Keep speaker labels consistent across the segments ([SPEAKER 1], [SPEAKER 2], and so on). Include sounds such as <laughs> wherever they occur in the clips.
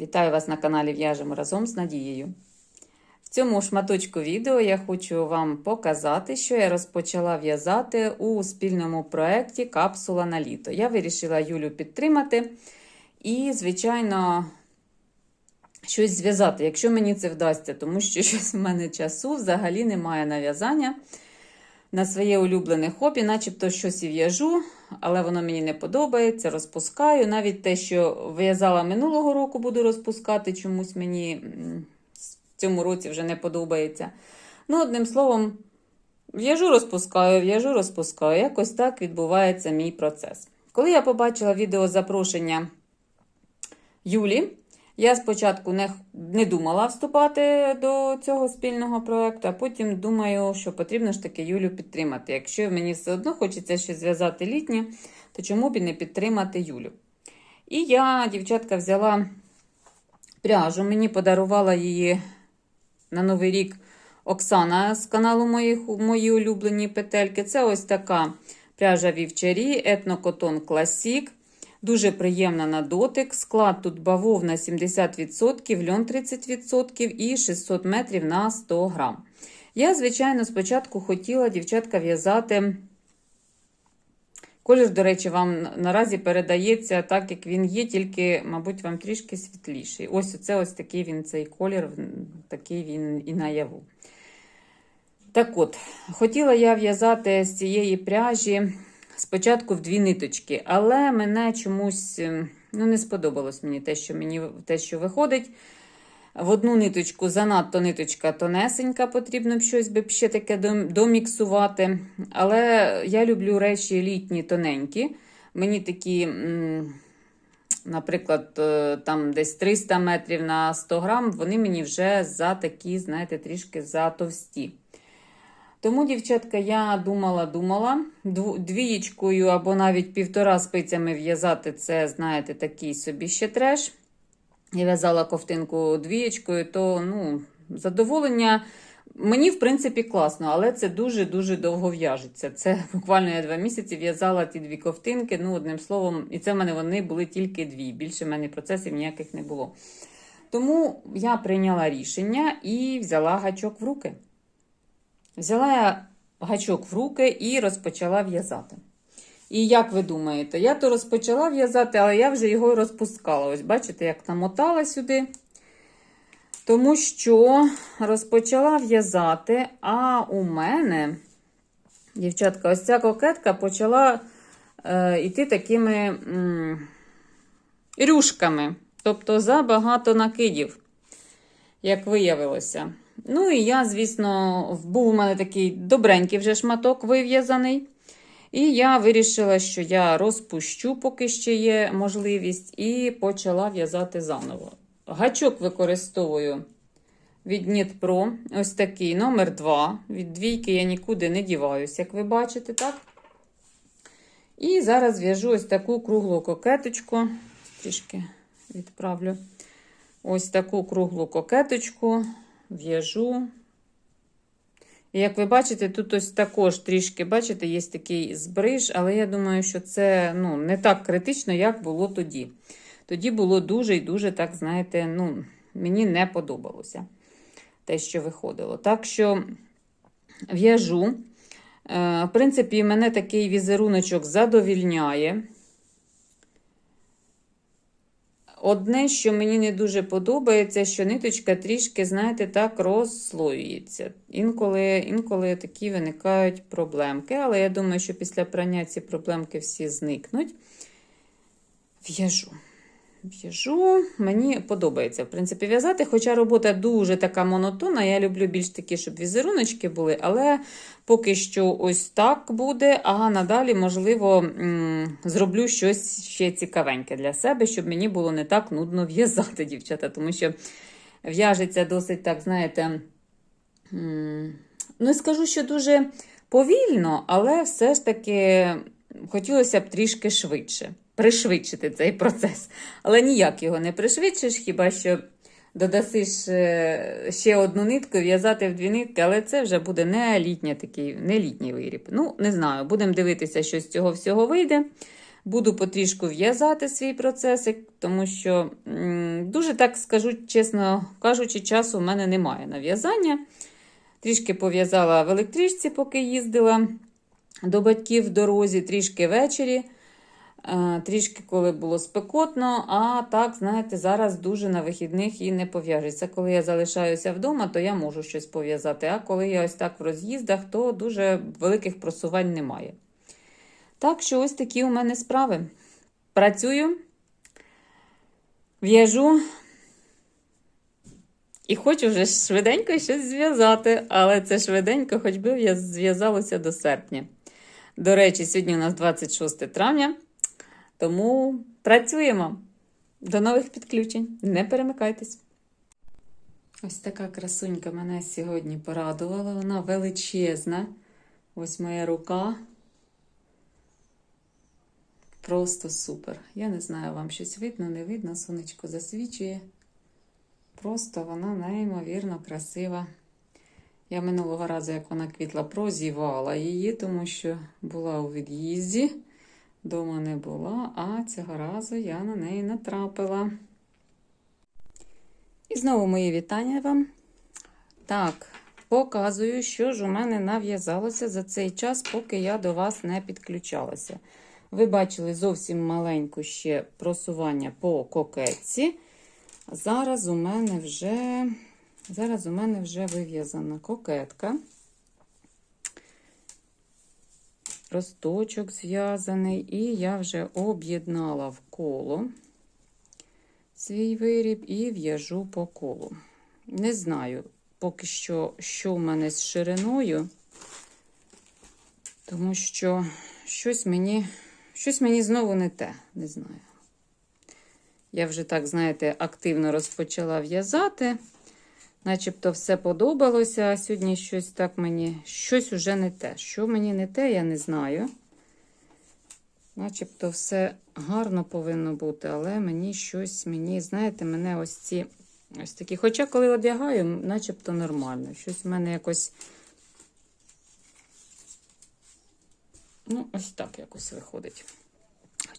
[SPEAKER 1] Вітаю вас на каналі В'яжемо разом з Надією. В цьому шматочку відео я хочу вам показати, що я розпочала в'язати у спільному проєкті Капсула на літо. Я вирішила Юлю підтримати і, звичайно, щось зв'язати, якщо мені це вдасться, тому що щось в мене часу взагалі немає на в'язання. На своє улюблене хобі, начебто щось і в'яжу, але воно мені не подобається, розпускаю. Навіть те, що в'язала минулого року, буду розпускати, чомусь мені в цьому році вже не подобається. Ну, одним словом, в'яжу, розпускаю, в'яжу, розпускаю. Якось так відбувається мій процес. Коли я побачила відео запрошення Юлі, я спочатку не, не думала вступати до цього спільного проєкту, а потім думаю, що потрібно ж таки Юлю підтримати. Якщо мені все одно хочеться щось зв'язати літнє, то чому б і не підтримати Юлю? І я, дівчатка, взяла пряжу, мені подарувала її на Новий рік Оксана з каналу моїх, Мої улюблені петельки. Це ось така пряжа Вівчарі, етнокотон Класік. Дуже приємна на дотик. Склад тут бавовна 70%, льон 30% і 600 метрів на 100 грам. Я, звичайно, спочатку хотіла, дівчатка, в'язати. Колір, до речі, вам наразі передається так, як він є, тільки, мабуть, вам трішки світліший. Ось це ось такий він цей колір, такий він і наяву. Так от, хотіла я в'язати з цієї пряжі спочатку в дві ниточки, але мене чомусь ну, не сподобалось мені те, що мені те, що виходить. В одну ниточку занадто ниточка тонесенька, потрібно б щось би ще таке доміксувати. Але я люблю речі літні тоненькі. Мені такі, наприклад, там десь 300 метрів на 100 грам, вони мені вже за такі, знаєте, трішки затовсті. Тому, дівчатка, я думала-думала, двієчкою або навіть півтора спицями в'язати це, знаєте, такий собі ще треш. Я в'язала ковтинку двієчкою, то ну, задоволення. Мені, в принципі, класно, але це дуже-дуже довго в'яжеться. Це буквально я два місяці в'язала ті дві ковтинки. Ну, одним словом, і це в мене вони були тільки дві. Більше в мене процесів ніяких не було. Тому я прийняла рішення і взяла гачок в руки. Взяла я гачок в руки і розпочала в'язати. І як ви думаєте, я то розпочала в'язати, але я вже його розпускала. Ось, бачите, як намотала сюди. Тому що розпочала в'язати, а у мене, дівчатка, ось ця кокетка почала е, йти такими м, рюшками. Тобто забагато накидів, як виявилося. Ну, і я, звісно, був у мене такий добренький вже шматок вив'язаний. І я вирішила, що я розпущу, поки ще є можливість, і почала в'язати заново. Гачок використовую від Нітпро, ось такий номер 2. Від двійки я нікуди не діваюсь, як ви бачите, так? І зараз в'яжу ось таку круглу кокеточку. Трішки відправлю ось таку круглу кокеточку, в'яжу. І як ви бачите, тут ось також трішки, бачите, є такий збриж, але я думаю, що це ну, не так критично, як було тоді. Тоді було дуже і дуже, так, знаєте, ну, мені не подобалося те, що виходило. Так що в'яжу. Е, в принципі, мене такий візеруночок задовільняє. Одне, що мені не дуже подобається, що ниточка трішки, знаєте, так розслоюється. Інколи інколи такі виникають проблемки, але я думаю, що після прання ці проблемки всі зникнуть. В'яжу. В'яжу, мені подобається, в принципі, в'язати. Хоча робота дуже така монотонна. Я люблю більш такі, щоб візеруночки були, але поки що ось так буде. А надалі, можливо, зроблю щось ще цікавеньке для себе, щоб мені було не так нудно в'язати, дівчата. Тому що в'яжеться досить, так, знаєте, ну, скажу, що дуже повільно, але все ж таки хотілося б трішки швидше пришвидшити цей процес. Але ніяк його не пришвидшиш, хіба що додасиш ще одну нитку, в'язати в дві нитки, але це вже буде не літній такий, не літній виріб. Ну, не знаю, будемо дивитися, що з цього всього вийде. Буду потрішку в'язати свій процесик, тому що дуже так скажу, чесно кажучи, часу в мене немає на в'язання. Трішки пов'язала в електричці, поки їздила до батьків в дорозі, трішки ввечері, е, трішки коли було спекотно. А так, знаєте, зараз дуже на вихідних і не пов'яжеться. Коли я залишаюся вдома, то я можу щось пов'язати. А коли я ось так в роз'їздах, то дуже великих просувань немає. Так що ось такі у мене справи. Працюю, в'яжу. І хочу вже швиденько щось зв'язати, але це швиденько, хоч би зв'язалося до серпня. До речі, сьогодні у нас 26 травня, тому працюємо. До нових підключень. Не перемикайтесь. Ось така красунька мене сьогодні порадувала. Вона величезна. Ось моя рука. Просто супер. Я не знаю, вам щось видно, не видно. Сонечко засвічує. Просто вона неймовірно красива. Я минулого разу, як вона квітла, прозівала її, тому що була у від'їзді. Дома не була, а цього разу я на неї натрапила. І знову мої вітання вам. Так, показую, що ж у мене нав'язалося за цей час, поки я до вас не підключалася. Ви бачили зовсім маленьку ще просування по кокетці. Зараз у мене вже зараз у мене вже вив'язана кокетка. Росточок зв'язаний, і я вже об'єднала в коло свій виріб і в'яжу по колу. Не знаю поки що, що в мене з шириною, тому що щось мені, щось мені знову не те, не знаю. Я вже так, знаєте, активно розпочала в'язати. Начебто все подобалося, а сьогодні щось так мені, щось уже не те. Що мені не те, я не знаю. Начебто все гарно повинно бути, але мені щось, мені, знаєте, мене ось ці ось такі. Хоча, коли одягаю, начебто нормально. Щось в мене якось. Ну, ось так якось виходить.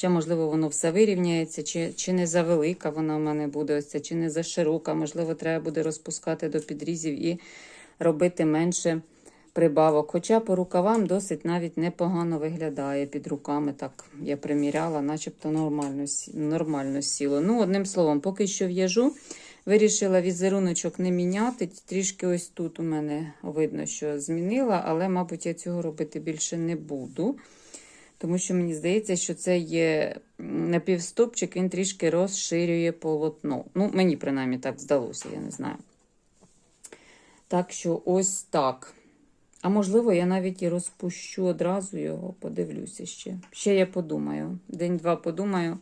[SPEAKER 1] Хоча, можливо, воно все вирівняється, чи чи не за велика вона в мене буде, ось ця, чи не за широка. Можливо, треба буде розпускати до підрізів і робити менше прибавок. Хоча по рукавам досить навіть непогано виглядає під руками. Так я приміряла, начебто нормально, нормально сіло. Ну, одним словом, поки що в'яжу. Вирішила візеруночок не міняти. Трішки ось тут у мене видно, що змінила, але, мабуть, я цього робити більше не буду. Тому що мені здається, що це є напівстопчик, він трішки розширює полотно. Ну, мені принаймні так здалося, я не знаю. Так що ось так. А можливо, я навіть і розпущу одразу його, подивлюся ще. Ще я подумаю. День-два подумаю.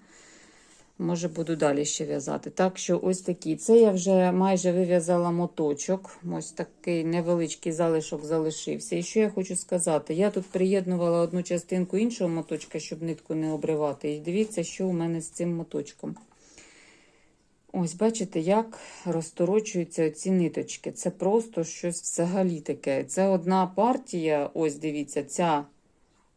[SPEAKER 1] Може, буду далі ще в'язати. Так що ось такі. Це я вже майже вив'язала моточок. Ось такий невеличкий залишок залишився. І що я хочу сказати? Я тут приєднувала одну частинку іншого моточка, щоб нитку не обривати. І дивіться, що у мене з цим моточком. Ось, бачите, як розторочуються ці ниточки. Це просто щось взагалі таке. Це одна партія, ось дивіться, ця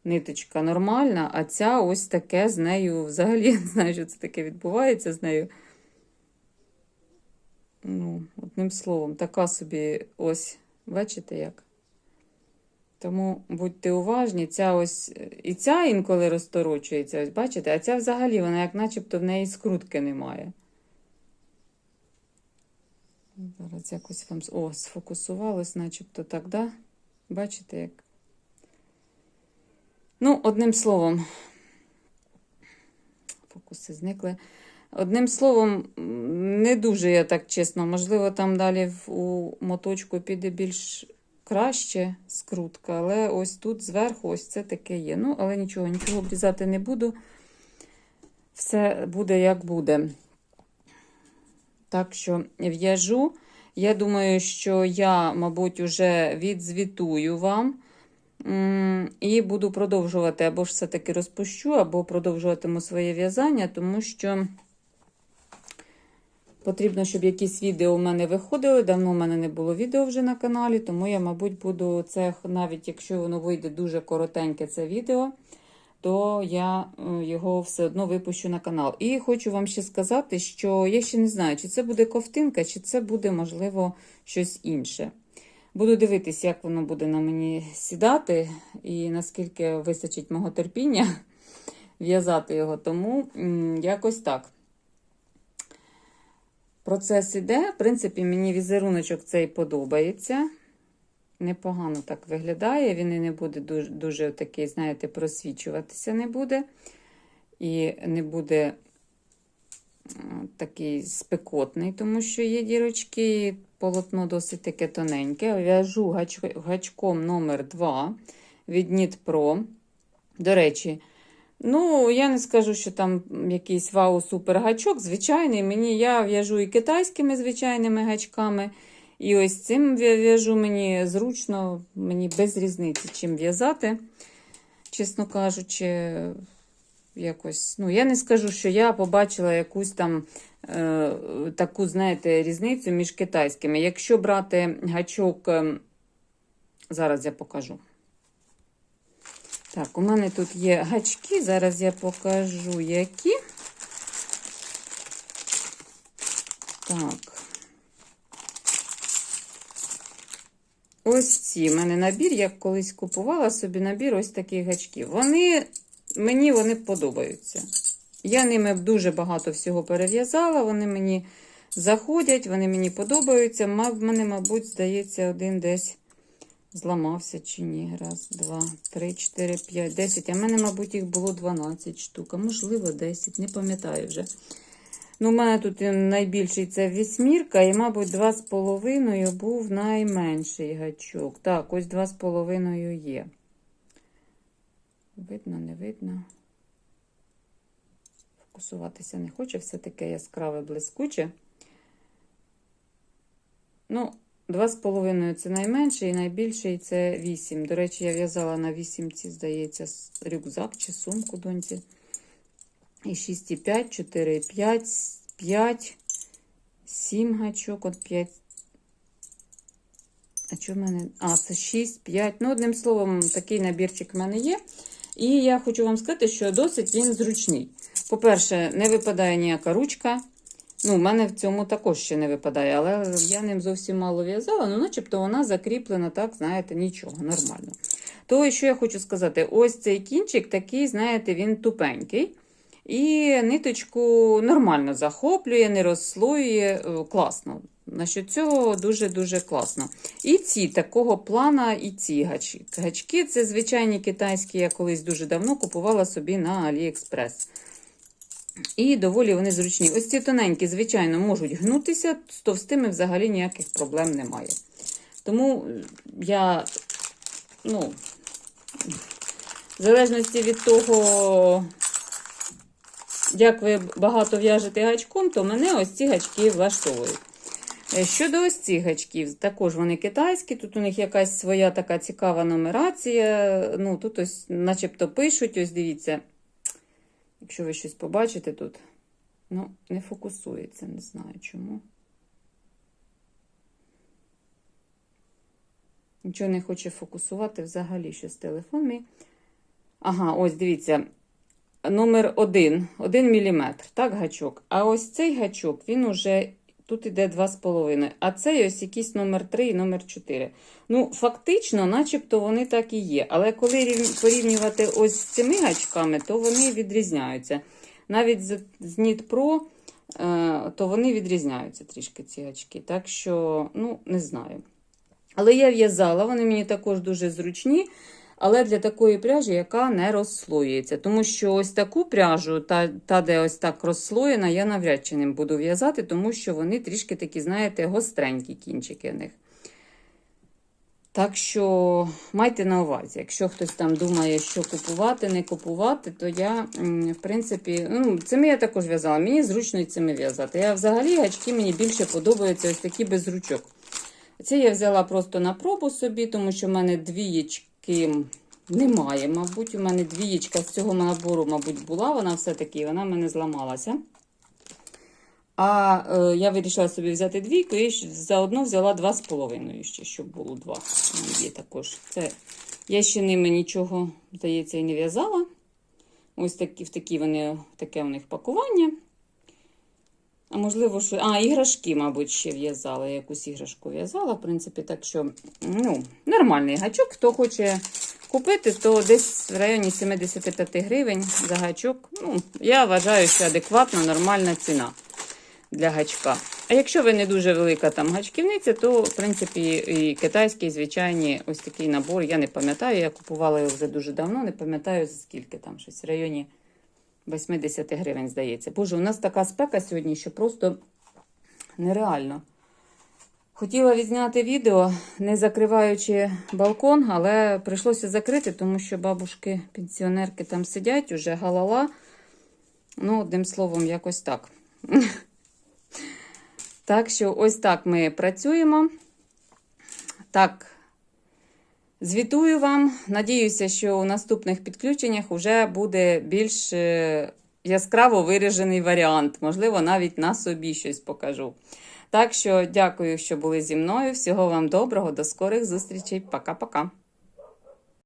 [SPEAKER 1] ниточка нормальна, а ця ось таке з нею взагалі <laughs> не знаю, що це таке відбувається з нею. Ну, Одним словом, така собі ось, бачите як? Тому будьте уважні, ця ось і ця інколи розторочується, ось бачите, а ця взагалі, вона як начебто в неї скрутки немає. Зараз якось вам о, сфокусувалось, начебто так, да? Бачите, як? Ну, одним словом, фокуси зникли. Одним словом, не дуже я так чесно, можливо, там далі у моточку піде більш краще скрутка, але ось тут зверху ось це таке є. Ну, але нічого, нічого обрізати не буду. Все буде, як буде. Так що в'яжу. Я думаю, що я, мабуть, вже відзвітую вам. І буду продовжувати, або ж все-таки розпущу, або продовжуватиму своє в'язання, тому що потрібно, щоб якісь відео у мене виходили. Давно у мене не було відео вже на каналі, тому я, мабуть, буду це, навіть якщо воно вийде дуже коротеньке це відео, то я е, його все одно випущу на канал. І хочу вам ще сказати, що я ще не знаю, чи це буде ковтинка, чи це буде, можливо, щось інше. Буду дивитись, як воно буде на мені сідати, і наскільки вистачить мого терпіння <laughs> в'язати його. Тому якось так. Процес іде. В принципі, мені візеруночок цей подобається. Непогано так виглядає. Він і не буде дуже, дуже такий, знаєте, просвічуватися не буде. І не буде такий спекотний, тому що є дірочки, полотно досить таке тоненьке. В'яжу гач, гачком номер 2 від Pro. До речі, ну, я не скажу, що там якийсь вау-супер гачок. Звичайний, мені я в'яжу і китайськими звичайними гачками. І ось цим в'яжу мені зручно, мені без різниці, чим в'язати, чесно кажучи, якось. Ну, я не скажу, що я побачила якусь там е, таку, знаєте, різницю між китайськими. Якщо брати гачок, е, зараз я покажу. Так, у мене тут є гачки, зараз я покажу, які. Так. Ось ці. У мене набір, я колись купувала собі набір ось таких гачків. Вони мені вони подобаються. Я ними дуже багато всього перев'язала, вони мені заходять, вони мені подобаються. Мав мене, мабуть, здається, один десь зламався чи ні. Раз, два, три, чотири, п'ять, десять. А в мене, мабуть, їх було 12 штук, а можливо, 10, не пам'ятаю вже. Ну, у мене тут найбільший це вісьмірка, і, мабуть, два з половиною був найменший гачок. Так, ось два з половиною є. Видно, не видно. Фокусуватися не хоче, все таке яскраве, блискуче. Ну, два з половиною це найменший, і найбільший це 8. До речі, я в'язала на вісімці, здається, рюкзак чи сумку доньці. І 6,5, 4,5, 5, 7 гачок, от 5. А що в мене? А, це 6, 5. Ну, одним словом, такий набірчик в мене є. І я хочу вам сказати, що досить він зручний. По-перше, не випадає ніяка ручка. Ну, в мене в цьому також ще не випадає, але я ним зовсім мало в'язала, ну, начебто вона закріплена, так, знаєте, нічого, нормально. То, що я хочу сказати, ось цей кінчик такий, знаєте, він тупенький. І ниточку нормально захоплює, не розслоює. е, Класно. Насчет цього дуже-дуже класно. І ці такого плана, і ці гачки. Гачки це звичайні китайські, я колись дуже давно купувала собі на AliExpress. І доволі вони зручні. Ось ці тоненькі, звичайно, можуть гнутися, з товстими взагалі ніяких проблем немає. Тому я, ну, в залежності від того, як ви багато в'яжете гачком, то мене ось ці гачки влаштовують. Е, Щодо ось цих гачків, також вони китайські, тут у них якась своя така цікава нумерація. Ну, тут ось начебто пишуть, ось дивіться, якщо ви щось побачите тут, ну, не фокусується, не знаю чому. Нічого не хоче фокусувати взагалі щось телефон мій. Ага, ось дивіться. Номер 1, 1 мм, так, гачок. А ось цей гачок, він уже тут іде 2,5. А цей ось якийсь номер 3 і номер 4. Ну, фактично, начебто вони так і є. Але коли порівнювати ось з цими гачками, то вони відрізняються. Навіть з, Knit е, то вони відрізняються трішки ці гачки. Так що, ну, не знаю. Але я в'язала, вони мені також дуже зручні. Але для такої пряжі, яка не розслоюється. Тому що ось таку пряжу, та, та де ось так розслоєна, я навряд чи ним буду в'язати, тому що вони трішки такі, знаєте, гостренькі кінчики в них. Так що майте на увазі, якщо хтось там думає, що купувати, не купувати, то я, в принципі, ну, цими я також в'язала. Мені зручно цими в'язати. Я взагалі гачки мені більше подобаються ось такі без ручок. Це я взяла просто на пробу собі, тому що в мене двієчки немає. Мабуть, у мене двієчка з цього набору, мабуть, була. Вона все-таки вона в мене зламалася. А е, я вирішила собі взяти двійку і заодно взяла два з половиною ще, щоб було два. Є також. Це, я ще ними нічого, здається, і не в'язала. Ось такі, в такі вони, таке у них пакування. А можливо, що. А, іграшки, мабуть, ще в'язала. Я якусь іграшку в'язала, в принципі, так що, ну, нормальний гачок. Хто хоче купити, то десь в районі 75 гривень за гачок. Ну, я вважаю, що адекватна, нормальна ціна для гачка. А якщо ви не дуже велика там гачківниця, то, в принципі, і китайський звичайний ось такий набор. Я не пам'ятаю, я купувала його вже дуже давно, не пам'ятаю, за скільки там щось в районі 80 гривень, здається. Боже, у нас така спека сьогодні, що просто нереально. Хотіла відзняти відео, не закриваючи балкон, але прийшлося закрити, тому що бабушки, пенсіонерки там сидять, уже галала. Ну, одним словом, якось так. <laughs> Так що ось так ми працюємо. Так, звітую вам. Надіюся, що у наступних підключеннях вже буде більш е, яскраво виражений варіант. Можливо, навіть на собі щось покажу. Так що дякую, що були зі мною. Всього вам доброго, до скорих зустрічей. Пока-пока.